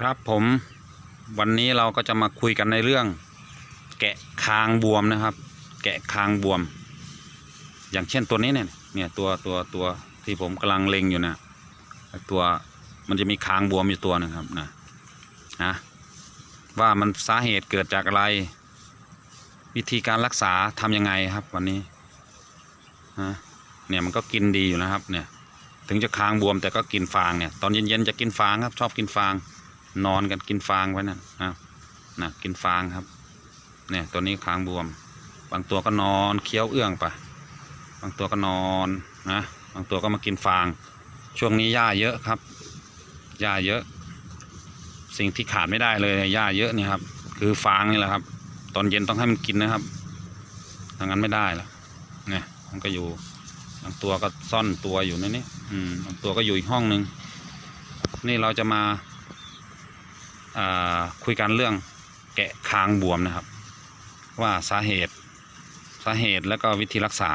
ครับผมวันนี้เราก็จะมาคุยกันในเรื่อง แกะคางบวมนะครับ แกะคางบวม อย่างเช่นตัวนี้เนี่ยเนี่ยตัวตัวตัวที่ผมกำลังเล็งอยู่นะตัวมันจะมีคางบวมอยู่ตัวหนึงครับนะนะว่ามันสาเหตุเกิดจากอะไร วิธีการรักษาทำยังไงครับ วันนี้นะเนี่ยมันก็กินดีอยู่นะครับเนี่ยถึงจะคางบวมแต่ก็กินฟางเนี่ยตอนเย็นๆจะกินฟางครับชอบกินฟาง นอนกันกินฟางไว้นะนะนะกินฟางครับ เนี่ยตัวนี้ค้างบวม บางตัวก็นอนเคี้ยวเอื้องไปบางตัวก็นอนนะบางตัวก็มากินฟาง ช่วงนี้หญ้าเยอะครับหญ้าเยอะ สิ่งที่ขาดไม่ได้เลยหญ้าเยอะเนี่ยครับ คือฟางนี่แหละครับ ตอนเย็นต้องให้มันกินนะครับถ้างั้นไม่ได้แล้วเนี่ยมันก็อยู่บางตัวก็ซ่อนตัวอยู่ในนี้อืมบางตัวก็อยู่อีกห้องหนึ่งนี่เราจะมา คุยกันเรื่องแกะคางบวมนะครับ ว่าสาเหตุสาเหตุแล้วก็วิธีรักษา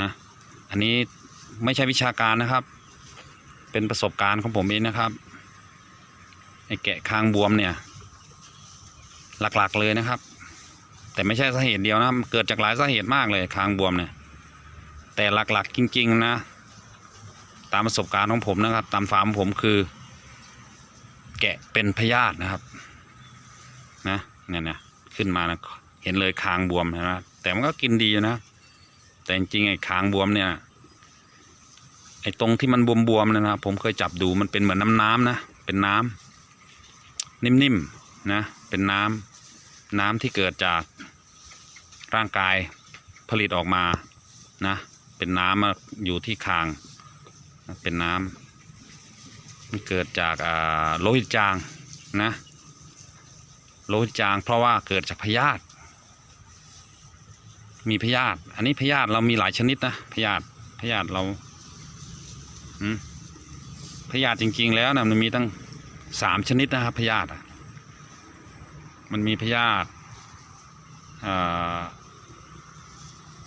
นะอันนี้ไม่ใช่วิชาการนะครับ เป็นประสบการณ์ของผมเองนะครับไอ้แกะคางบวมเนี่ยหลักๆเลยนะครับ แต่ไม่ใช่สาเหตุเดียวนะเกิดจากหลายสาเหตุมากเลยคางบวมเนี่ยแต่หลักๆจริง ๆ นะ ตามประสบการณ์ของผมนะครับ ตามฟาร์มผมคือ แกะเป็นพยาธินะครับ นะเนี่ยนะขึ้นมานะเห็นเลยคางบวมนะแต่มันก็กินดีนะ แต่จริงๆไอ้คางบวมเนี่ย ไอ้ตรงที่มันบวมๆนะนะผมเคยจับดูมันเป็นเหมือนน้ำน้ำๆนะเป็นน้ำนิ่มๆนะเป็นน้ำน้ำที่เกิดจากร่างกายผลิตออกมานะ เป็นน้ำมาอยู่ที่คาง เป็นน้ำ มันเกิดจากโลหิตจางนะโลหิตจางเพราะว่าเกิดจากพยาธิมีพยาธิอันนี้พยาธิเรามีหลายชนิดนะพยาธิพยาธิเราพยาธิจริง ๆ แล้วนะมันมีตั้งสามชนิดนะครับพยาธิมันมีพยาธิ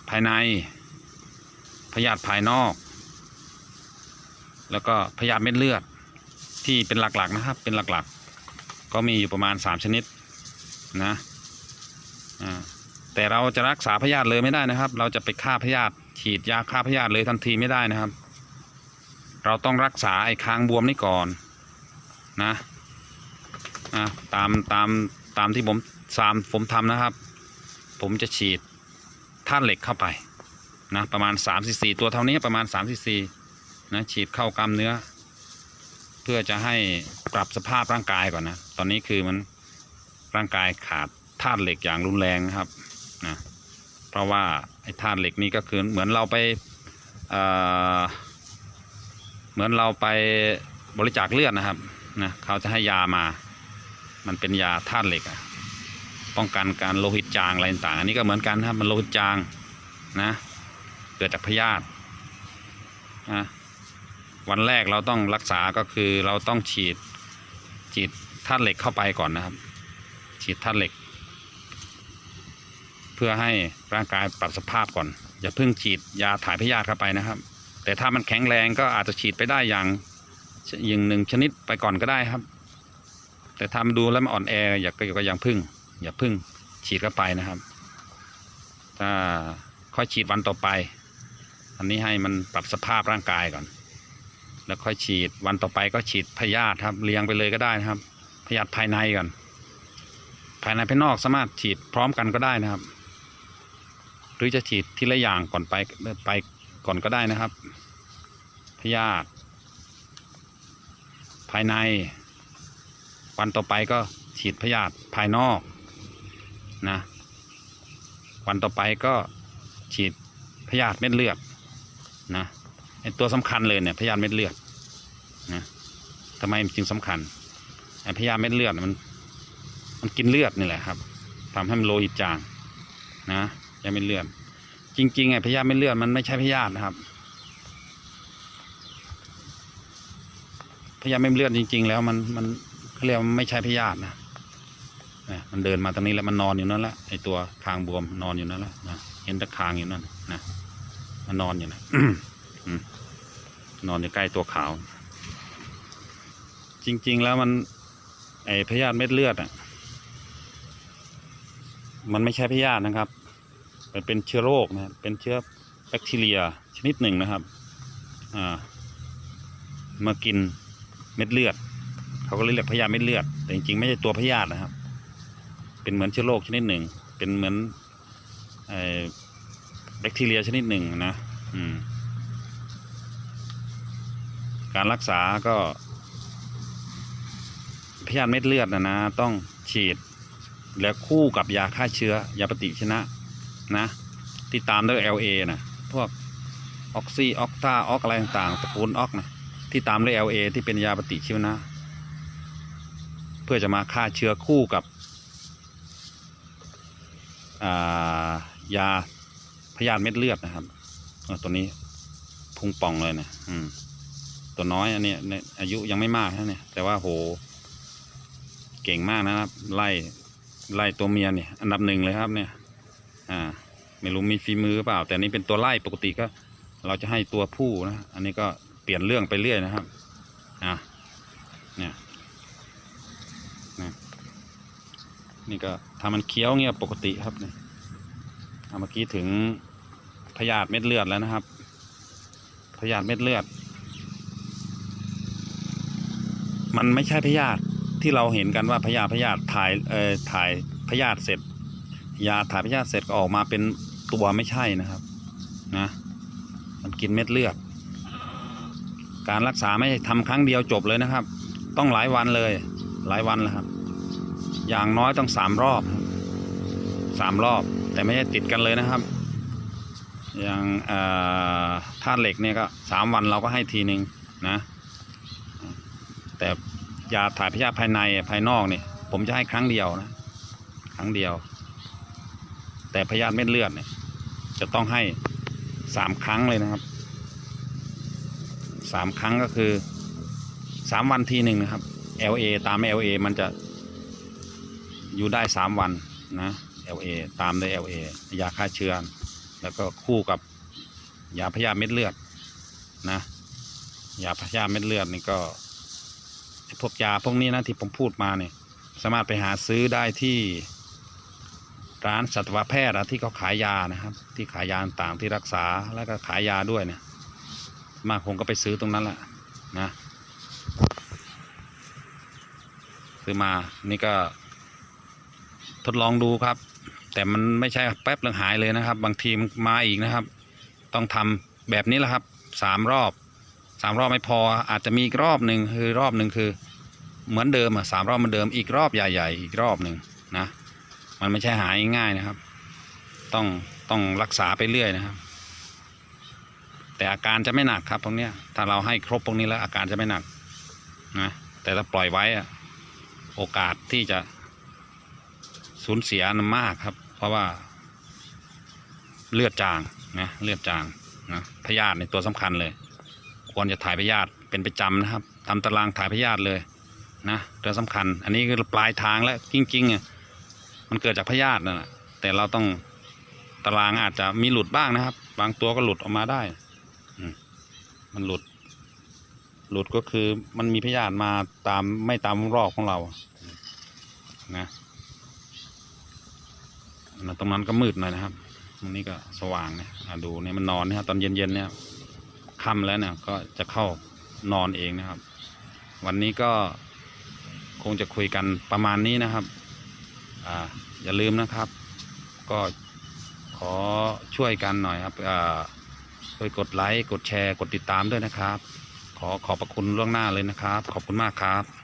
ภายในพยาธิภายนอก แล้วก็พยาธิเม็ดเลือด ที่เป็นหลักๆนะครับ เป็นหลักๆ ก็มีอยู่ประมาณสามชนิดนะอ่าแต่เราจะรักษาพยาธิเลยไม่ได้นะครับ เราจะไปฆ่าพยาธิฉีดยาฆ่าพยาธิเลยทันทีไม่ได้นะครับ เราต้องรักษาไอ้คางบวมนี่ก่อนนะอ่าตามตามตามที่ผมตามผมทำนะครับ ผมจะฉีดธาตุเหล็กเข้าไปนะประมาณ3 4ตัวเท่านี้ประมาณ3 4นะฉีดเข้ากล้ามเนื้อ เพื่อจะให้ปรับสภาพร่างกายก่อนนะ ตอนนี้คือมันร่างกายขาดธาตุเหล็กอย่างรุนแรงนะครับนะเพราะว่าไอ้ธาตุเหล็กนี่ก็คือเหมือนเราไปเเหมือนเราไปบริจาคเลือดนะครับนะเขาจะให้ยามา มันเป็นยาธาตุเหล็กอะป้องกันการโลหิตจางอะไรต่างอันนี้ก็เหมือนกันครับมันโลหิตจางนะเกิดจากพยาธินะ วันแรกเราต้องรักษาก็คือเราต้องฉีดฉีดธาตุเหล็กเข้าไปก่อนนะครับ ฉีดธาตุเหล็ก เพื่อให้ร่างกายปรับสภาพก่อน อย่าเพิ่งฉีดยาถ่ายพยาธิเข้าไปนะครับ แต่ถ้ามันแข็งแรงก็อาจจะฉีดไปได้อย่างอย่างหนึ่งชนิดไปก่อนก็ได้ครับ แต่ทำดูแล้วมันอ่อนแออย่าก็ยังพึ่ง อย่าพึ่งฉีดเข้าไปนะครับ ถ้าค่อยฉีดวันต่อไป อันนี้ให้มันปรับสภาพร่างกายก่อน แล้วค่อยฉีดวันต่อไปก็ฉีดพยาธิครับเรียงไปเลยก็ได้นะครับ พยาธิภายในก่อนภายในภายนอกสามารถฉีดพร้อมกันก็ได้นะครับ หรือจะฉีดทีละอย่างก่อนไปไปก่อนก็ได้นะครับ พยาธิภายใน วันต่อไปก็ฉีดพยาธิภายนอกนะวันต่อไปก็ฉีดพยาธิเม็ดเลือดนะ ตัวสำคัญเลยเนี่ยพยาธิเม็ดเลือดนะทำไมมันจึงสำคัญไอพยาธิเม็ดเลือดมันมันกินเลือดนี่แหละครับทำให้มันโลหิตจางนะยาเม็ดเลือด จริงๆไอพยาธิเม็ดเลือดมันไม่ใช่พยาธินะครับพยาธิเม็ดเลือดจริง ๆ แล้วมันมันเขาเรียกว่าไม่ใช่พยาธินะนะมันเดินมาตรงนี้แล้วมันนอนอยู่นั่นแหละไอตัวคางบวมนอนอยู่นั่นแหละนะเห็นตะคางอยู่นั่นนะมันนอนอยู่นะ นอนอยู่ใกล้ตัวขาว จริง ๆ แล้วมัน ไอพยาธิเม็ดเลือดอะ มันไม่ใช่พยาธินะครับ มันเป็นเชื้อโรคนะเป็นเชื้อแบคทีเรียชนิดหนึ่งนะครับ อ่า มากินเม็ดเลือด เขาก็เรียกพยาธิเม็ดเลือด แต่จริงๆไม่ใช่ตัวพยาธินะครับ เป็นเหมือนเชื้อโรคชนิดหนึ่ง เป็นเหมือนไอแบคทีเรียชนิดหนึ่งนะ อืม การรักษาก็พยาธิเม็ดเลือดนะนะต้องฉีด แล้วคู่กับยาฆ่าเชื้อยาปฏิชีวนะนะที่ตามด้วย LA นะพวกออกซีออกตาออกอะไรต่างๆตระกูลออกนะที่ตามด้วย LA ที่เป็นยาปฏิชีวนะ เพื่อจะมาฆ่าเชื้อคู่กับายาพยาธิเม็ดเลือดนะครับตัวนี้พุงป่องเลยนะอืม ตัวน้อยอันนี้อายุยังไม่มากนะเนี่ย แต่ว่าโห เก่งมากนะครับ ไล่ไล่ตัวเมียเนี่ย อันดับหนึ่งเลยครับเนี่ย อ่า ไม่รู้มีฝีมือเปล่า แต่นี้เป็นตัวไล่ปกติก็ เราจะให้ตัวผู้นะ อันนี้ก็เปลี่ยนเรื่องไปเรื่อยนะครับ อ่าเนี่ยนะนี่ก็ทำมันเคี้ยวเงี้ยปกติครับเนี่ยเมื่อกี้ถึงพยาธิเม็ดเลือดแล้วนะครับพยาธิเม็ดเลือด มันไม่ใช่พยาธิที่เราเห็นกันว่าพยาธิพยาธิถ่ายเอ่อถ่ายพยาธิเสร็จ ยาถ่ายพยาธิเสร็จก็ออกมาเป็นตัวไม่ใช่นะครับ นะ มันกินเม็ดเลือด การรักษาไม่ใช่ทำครั้งเดียวจบเลยนะครับ ต้องหลายวันเลย หลายวันแล้วครับ อย่างน้อยต้องสามรอบครับสามรอบ แต่ไม่ใช่ติดกันเลยนะครับ อย่างเอ่อธาตุเหล็กเนี่ยก็สามวันเราก็ให้ทีหนึ่งนะ แต่ยาถ่ายพยาธิภายในภายนอกนี่ผมจะให้ครั้งเดียวนะ ครั้งเดียว แต่พยาธิเม็ดเลือดเนี่ย จะต้องให้สามครั้งเลยนะครับสามครั้งก็คือสามวันทีหนึ่งนะครับ LA ตาม LA มันจะอยู่ได้สามวันนะ LA ตามด้วย LA ยาฆ่าเชื้อแล้วก็คู่กับยาพยาธิเม็ดเลือดนะยาพยาธิเม็ดเลือดนี่ก็ พวกยาพวกนี้นะที่ผมพูดมาเนี่ยสามารถไปหาซื้อได้ที่ร้านสัตวแพทย์อะที่เขาขายยานะครับ ที่ขายยาต่างที่รักษาแล้วก็ขายยาด้วยเนี่ย มากผมก็ไปซื้อตรงนั้นแหละนะซื้อมานี่ก็ ทดลองดูครับ แต่มันไม่ใช่แป๊บเรื่องหายเลยนะครับ บางทีมันมาอีกนะครับ ต้องทำแบบนี้แหละครับสามรอบ สามรอบไม่พออาจจะมีอีกรอบหนึ่งคือรอบหนึ่งคือ เหมือนเดิมอะสามรอบเหมือนเดิมอีกรอบใหญ่ ๆ อีกรอบหนึ่งนะมันไม่ใช่หายง่ายนะครับ ต้องต้องรักษาไปเรื่อยนะครับ แต่อาการจะไม่หนักครับตรงเนี้ยถ้าเราให้ครบตรงนี้แล้วอาการจะไม่หนักนะแต่ถ้าปล่อยไว้อะโอกาสที่จะสูญเสียนมากครับ เพราะว่าเลือดจางนะเลือดจางนะพยาธิในตัวสำคัญเลย ควรจะถ่ายพยาธิเป็นประจำนะครับทำตารางถ่ายพยาธิเลยนะเรื่องสำคัญ อันนี้คือปลายทางแล้วจริงๆอะมันเกิดจากพยาธินั่นแหละแต่เราต้องตารางอาจจะมีหลุดบ้างนะครับ บางตัวก็หลุดออกมาได้อมันหลุด หลุดก็คือมันมีพยาธิมาตามไม่ตามรอบของเรานะตรงนั้นก็มืดหน่อยนะครับตรงนี้ก็สว่างนะอะดูเนี่ยมันนอนนะครับตอนเย็นๆเนี่ย ค่ำแล้วเนี่ยก็จะเข้านอนเองนะครับ วันนี้ก็คงจะคุยกันประมาณนี้นะครับอ่าอย่าลืมนะครับ ก็ขอช่วยกันหน่อยครับอ่าช่วยกดไลค์กดแชร์กดติดตามด้วยนะครับ ขอขอบพระคุณล่วงหน้าเลยนะครับ ขอบคุณมากครับ